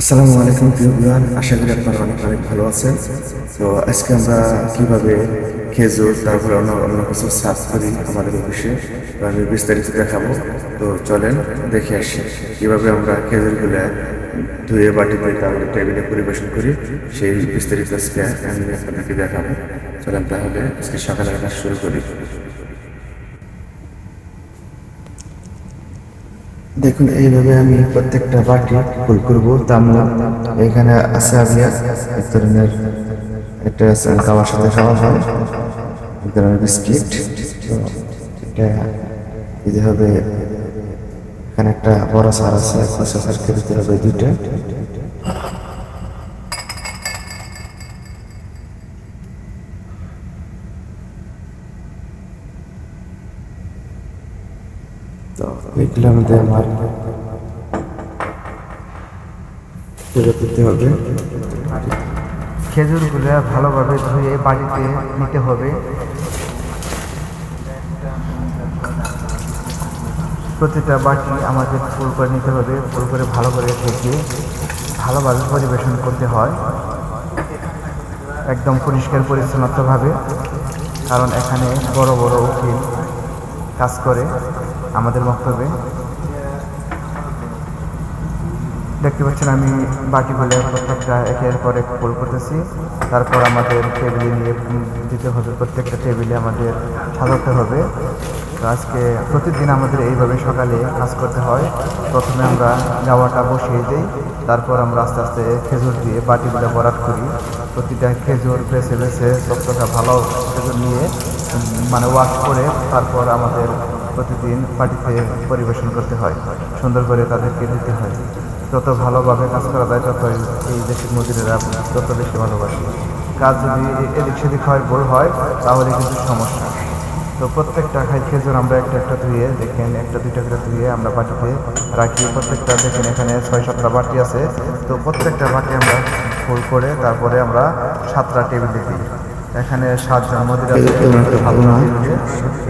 আসসালামু আলাইকুম প্রিয় আশা করি আপনারা অনেক অনেক ভালো আছেন। তো আজকে আমরা কীভাবে খেজুর, তারপরে অন্য অন্য কিছু সার্চ করি আমাদের অফিসে, তো আমি বিস্তারিত দেখাবো। তো চলেন দেখে আসি কীভাবে আমরা খেজুরগুলো ধুয়ে বাটিতে তারপরে টেবিলে পরিবেশন করি, সেই বিস্তারিত আজকে আমি আপনাদেরকে দেখাবো। চলেন তাহলে আজকে সকালে কাজ শুরু করি। দেখুন, এইভাবে আমি প্রত্যেকটা বাটি ফুল করব। তামলা এখানে আছে আবিয়া, এক ধরনের একটা খাওয়ার সাথে খাওয়া হয়, এক ধরনের বিস্কিট। এটা দিতে হবে, এখানে একটা বড় সার আছে সার খেতে হবে দুইটা। আমাদের আমার পুজো করতে হবে। খেজুরগুলো ভালোভাবে ধুয়ে বাড়িতে নিতে হবে। প্রতিটা বাটি আমাদের ফুল করে নিতে হবে, ফুল করে ভালো করে থেকে ভালোভাবে পরিবেশন করতে হয়। একদম পরিষ্কার পরিচ্ছন্নতাভাবে, কারণ এখানে বড় বড় উকিল কাজ করে। আমাদের বক্তব্যে। দেখতে পাচ্ছেন আমি বাটিগুলো প্রত্যেকটা একের পর এক ফুল করতেছি, তারপর আমাদের টেবিলে নিয়ে দিতে হবে, প্রত্যেকটা টেবিলে আমাদের সাজাতে হবে। তো আজকে প্রতিদিন আমাদের এইভাবে সকালে কাজ করতে হয়। প্রথমে আমরা গাওয়াটা বসিয়ে দিই, তারপর আমরা আস্তে আস্তে খেজুর দিয়ে বাটিগুলো ভরাট করি। প্রতিটা খেজুর বেছে বেছে চকচকা ভালো খেজুর নিয়ে মানে ওয়াশ করে তারপর আমাদের প্রতিদিন বাটিতে পরিবেশন করতে হয়। সুন্দর করে তাদেরকে দিতে হয়। যত ভালোভাবে কাজ করা যায় তত এই দেশের মজুরেরা তত বেশি ভালোবাসে। কাজ যদি এদিক সেদিক হয়, ভুল হয়, তাহলে কিন্তু সমস্যা। তো প্রত্যেকটা খাই খেজুর আমরা একটা একটা ধুয়ে, দেখেন একটা, দুইটা করে ধুয়ে আমরা বাটিতে রাখি। প্রত্যেকটা দেখেন এখানে ছয় সাতটা বাটি আছে। তো প্রত্যেকটা বাটি আমরা ফুল করে তারপরে আমরা সাতটা টেবিলে দিই। এখানে সাতজন মদিরা একটা ভালো না।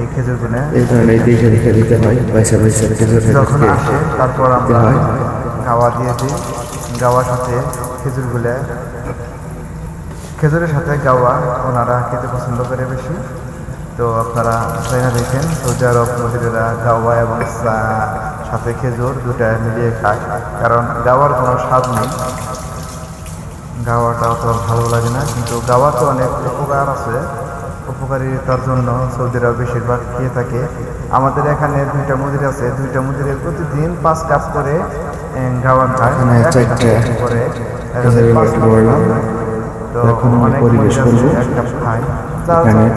এই খেজুরগুলো এই ধরনের দেখে দেখে দিতে হয় পয়সা পয়সা খেজুর যখন আসে তারপর আমরা গাওয়া দিয়ে দিই। গাওয়ার সাথে খেজুরগুলো খেজুরের সাথে গাওয়া ওনারা খেতে পছন্দ করে বেশি। তো আপনারা চাইনা দেখেন সৌদি আরব মজুরেরা গাওয়া এবং সাথে খেজুর দুটা মিলিয়ে খায়। কারণ গাওয়ার কোনো স্বাদ নেই। গাওয়াটা অত ভালো লাগে না কিন্তু গাওয়া তো অনেক উপকার আছে। উপকারিতার জন্য সৌদি আরব বেশিরভাগ খেয়ে থাকে। আমাদের এখানে দুইটা মন্দির আছে দুইটা মন্দিরে প্রতিদিন পাঁচ কাপ করে গাওয়া খায়। করে। তো অনেক খায়।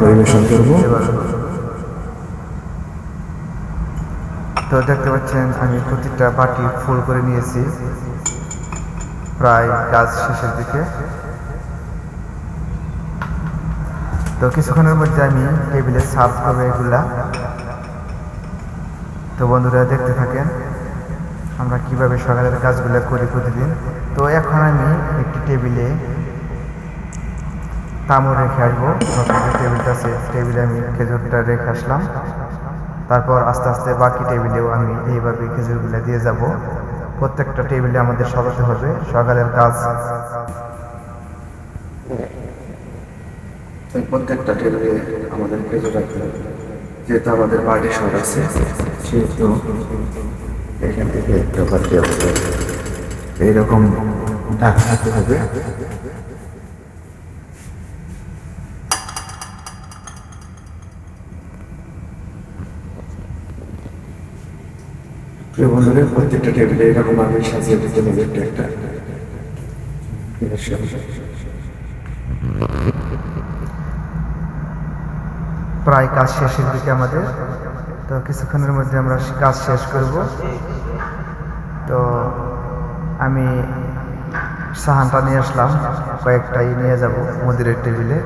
পরিবেশন করব। তো দেখতে পাচ্ছেন আমি প্রতিটা বাটি ফুল করে নিয়েছি। প্রায় কাজ শেষের দিকে। তো কিছুক্ষণের মধ্যে আমি টেবিলে সার্ভ করব এগুলা। তো বন্ধুরা, দেখতে থাকেন, আমরা কীভাবে সকালের কাজগুলো করি প্রতিদিন। তো এখন আমি একটি টেবিলে তামর রেখে আসব। টেবিলটা আছে, টেবিলে আমি খেজুরটা রেখে আসলাম। তারপর আস্তে আস্তে বাকি টেবিলেও আমি এইভাবে খেজুরগুলো দিয়ে যাব। প্রত্যেকটা টেবিলে আমাদের সাজাতে হবে। সকালের কাজ। প্রত্যেকটা টেবিলে আমাদের খেজুর রাখতে হবে। যেহেতু আমাদের বাড়ি সর আছে, সেহেতু এখান থেকে একটা হবে। এইরকম ডাক হবে। প্রিয় বন্ধুরা, প্রত্যেকটা টেবিলে এরকম আমি সাজিয়ে দিতে একটা একটা। প্রায় কাজ শেষের দিকে আমাদের। তো কিছুক্ষণের মধ্যে আমরা কাজ শেষ করব। তো আমি সাহানটা নিয়ে আসলাম। কয়েকটাই নিয়ে যাব মন্দিরের টেবিলে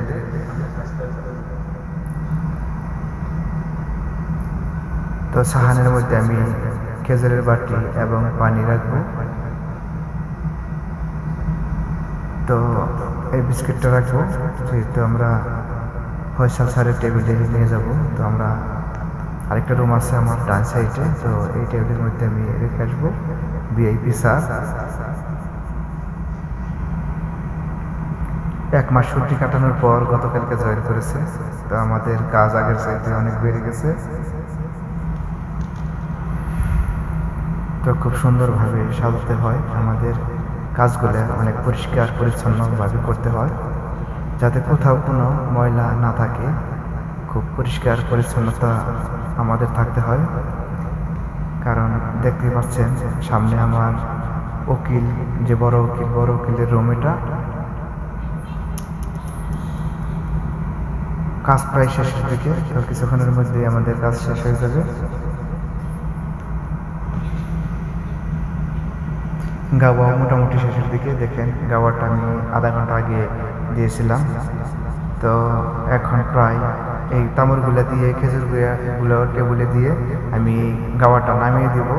তো সাহানের মধ্যে আমি খেজুরের বাটি এবং পানি রাখব। তো এই বিস্কিটটা রাখব, যেহেতু আমরা ফয়সাল স্যারের টেবিলে নিয়ে যাব। তো আমরা আরেকটা রুম আছে আমার ডান সাইডে, তো এই টেবিলের মধ্যে আমি রেখে আসব। VIP sir. এক মাস ছুটি কাটানোর পর গতকালকে জয়েন করেছে। তো আমাদের কাজ আগের চাইতে অনেক বেড়ে গেছে। তো খুব সুন্দরভাবে সাজাতে হয় আমাদের কাজগুলো অনেক পরিষ্কার, পরিচ্ছন্নভাবে করতে হয়। যাতে কোথাও কোনো ময়লা না থাকে, খুব পরিষ্কার, পরিচ্ছন্নতা আমাদের থাকতে হয়। কারণ দেখতে পাচ্ছেন, সামনে আমার উকিল, যে বড় উকিল, বড় উকিলের রুম এটা। কাজ প্রায় শেষের দিকে কিছুক্ষণের মধ্যেই আমাদের কাজ শেষ হয়ে যাবে। গাওয়া মোটামুটি শেষের দিকে, দেখেন গাওয়াটা আমি আধা ঘণ্টা আগে দিয়েছিলাম। তো এখন প্রায় এই তামরগুলো দিয়ে, খেজুরগুলো টেবুলে দিয়ে আমি গাওয়াটা নামিয়ে দিব।